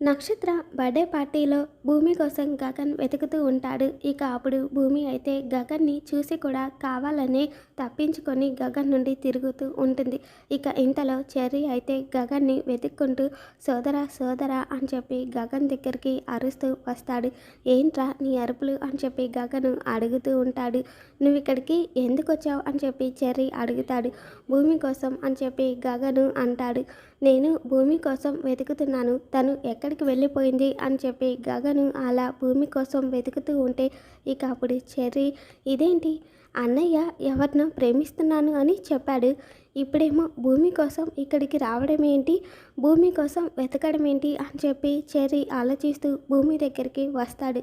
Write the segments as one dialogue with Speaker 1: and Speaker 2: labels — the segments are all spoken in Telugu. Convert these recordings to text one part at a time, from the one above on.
Speaker 1: నక్షత్ర బర్త్డే పార్టీలో భూమి కోసం గగన్ వెతుకుతూ ఉంటాడు. ఇక అప్పుడు భూమి అయితే గగన్ని చూసి కూడా కావాలని తప్పించుకొని గగన్ నుండి తిరుగుతూ ఉంటుంది. ఇక ఇంతలో చెర్రీ అయితే గగన్ని వెతుక్కుంటూ సోదరా సోదరా అని చెప్పి గగన్ దగ్గరికి అరుస్తూ వస్తాడు. ఏంట్రా నీ అరుపులు అని చెప్పి గగను అడుగుతూ ఉంటాడు. నువ్వు ఇక్కడికి ఎందుకు వచ్చావు? అని చెప్పి చెర్రీ అడుగుతాడు. భూమి కోసం అని చెప్పి గగను అంటాడు. నేను భూమి కోసం వెతుకుతున్నాను. తను ఎక్కడికి వెళ్ళిపోయింది అని చెప్పి గగను అలా భూమి కోసం వెతుకుతూ ఉంటే ఇక అప్పుడు చెర్రీ ఇదేంటి? అన్నయ్య ఎవరినో ప్రేమిస్తున్నాను అని చెప్పాడు. ఇప్పుడేమో భూమి కోసం ఇక్కడికి రావడం ఏంటి? భూమి కోసం వెతకడం ఏంటి? అని చెప్పి చెర్రీ ఆలోచిస్తూ భూమి దగ్గరికి వస్తాడు.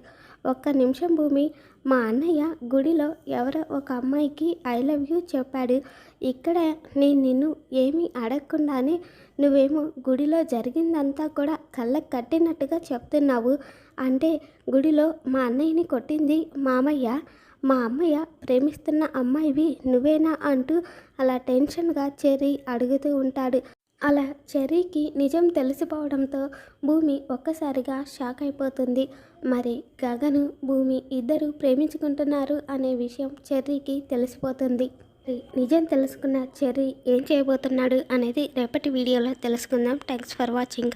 Speaker 1: ఒక్క నిమిషం భూమి మా అన్నయ్య గుడిలో ఎవరో ఒక అమ్మాయికి ఐ లవ్ యూ చెప్పాడు. ఇక్కడ నేను నిన్ను ఏమీ అడగకుండానే నువ్వేమో గుడిలో జరిగిందంతా కూడా కళ్ళకు కట్టినట్టుగా చెప్తున్నావు. అంటే గుడిలో మా అన్నయ్యని కొట్టింది మామయ్య. మా అమ్మయ్య ప్రేమిస్తున్న అమ్మాయివి నువ్వేనా అంటూ అలా టెన్షన్గా చెర్రీ అడుగుతూ ఉంటాడు. అలా చెర్రీకి నిజం తెలిసిపోవడంతో భూమి ఒక్కసారిగా షాక్ అయిపోతుంది. మరి గగను భూమి ఇద్దరు ప్రేమించుకుంటున్నారు అనే విషయం చెర్రీకి తెలిసిపోతుంది. మరి నిజం తెలుసుకున్న చెర్రీ ఏం చేయబోతున్నాడు అనేది రేపటి వీడియోలో తెలుసుకుందాం. Thanks for watching